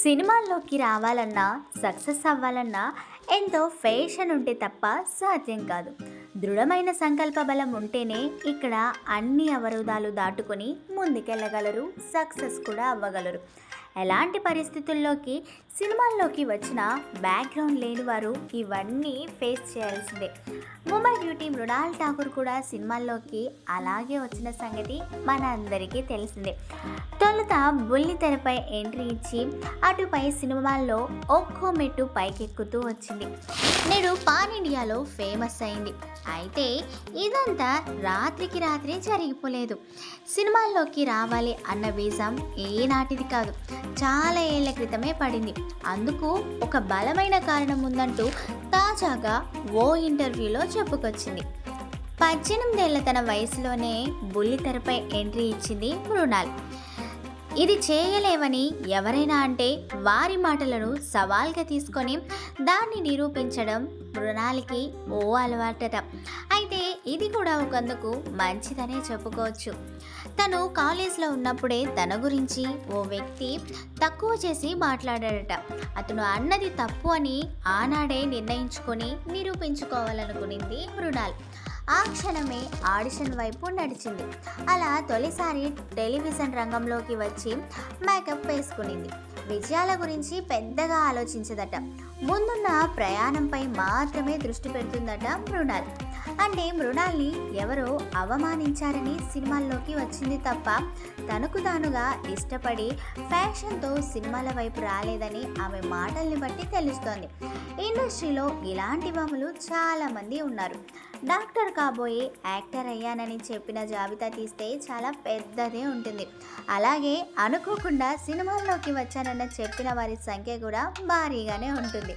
సినిమాల్లోకి రావాలన్నా సక్సెస్ అవ్వాలన్నా ఎంతో ఫేషన్ ఉంటే తప్ప సాధ్యం కాదు. దృఢమైన సంకల్ప బలం ఉంటేనే ఇక్కడ అన్ని అవరోధాలు దాటుకొని ముందుకెళ్ళగలరు సక్సెస్ కూడా అవ్వగలరు. ఎలాంటి పరిస్థితుల్లోకి సినిమాల్లోకి వచ్చిన బ్యాక్గ్రౌండ్ లేని వారు ఇవన్నీ ఫేస్ చేయాల్సిందే. ముంబై బ్యూటీ మృణాల్ ఠాకూర్ కూడా సినిమాల్లోకి అలాగే వచ్చిన సంగతి మన అందరికీ తెలిసిందే. తొలుత బుల్లి తెరపై ఎంట్రీ ఇచ్చి అటుపై సినిమాల్లో ఒక్కో మెట్టు పైకెక్కుతూ వచ్చింది. నేడు పాన్ ఇండియాలో ఫేమస్ అయింది. అయితే ఇదంతా రాత్రికి రాత్రి జరిగిపోలేదు. సినిమాల్లోకి రావాలి అన్న వీజం ఏనాటిది కాదు. చాలా ఏళ్ళ క్రితమే పడింది. అందుకు ఒక బలమైన కారణం ఉందంటూ తాజాగా ఓ ఇంటర్వ్యూలో చెప్పుకొచ్చింది. పద్దెనిమిదేళ్ళ తన వయసులోనే బుల్లితెరపై ఎంట్రీ ఇచ్చింది మృణాల్. ఇది చేయలేవని ఎవరైనా అంటే వారి మాటలను సవాల్గా తీసుకొని దాన్ని నిరూపించడం మృణాలకి ఓ అలవాటట. అయితే ఇది కూడా ఒకందుకు మంచిదనే చెప్పుకోవచ్చు. తను కాలేజ్లో ఉన్నప్పుడే తన గురించి ఓ వ్యక్తి తక్కువ చేసి మాట్లాడాడట. అతను అన్నది తప్పు అని ఆనాడే నిర్ణయించుకొని నిరూపించుకోవాలనుకునింది మృణాల్. ఆ క్షణమే ఆడిషన్ వైపు నడిచింది. అలా తొలిసారి టెలివిజన్ రంగంలోకి వచ్చి మేకప్ వేసుకునింది. విజయాల గురించి పెద్దగా ఆలోచించదట. ముందున్న ప్రయాణంపై మాత్రమే దృష్టి పెడుతుందట మృణాల్. అంటే మృణాల్ని ఎవరో అవమానించారని సినిమాల్లోకి వచ్చింది తప్ప తనకు తానుగా ఇష్టపడి ఫ్యాషన్తో సినిమాల వైపు రాలేదని ఆమె మాటల్ని బట్టి తెలుస్తోంది. ఇండస్ట్రీలో ఇలాంటి బొమ్మలు చాలామంది ఉన్నారు. డాక్టర్ కాబోయే యాక్టర్ అయ్యానని చెప్పిన జాబితా తీస్తే చాలా పెద్దదే ఉంటుంది. అలాగే అనుకోకుండా సినిమాల్లోకి వచ్చానన్న చెప్పిన వారి సంఖ్య కూడా భారీగానే ఉంటుంది.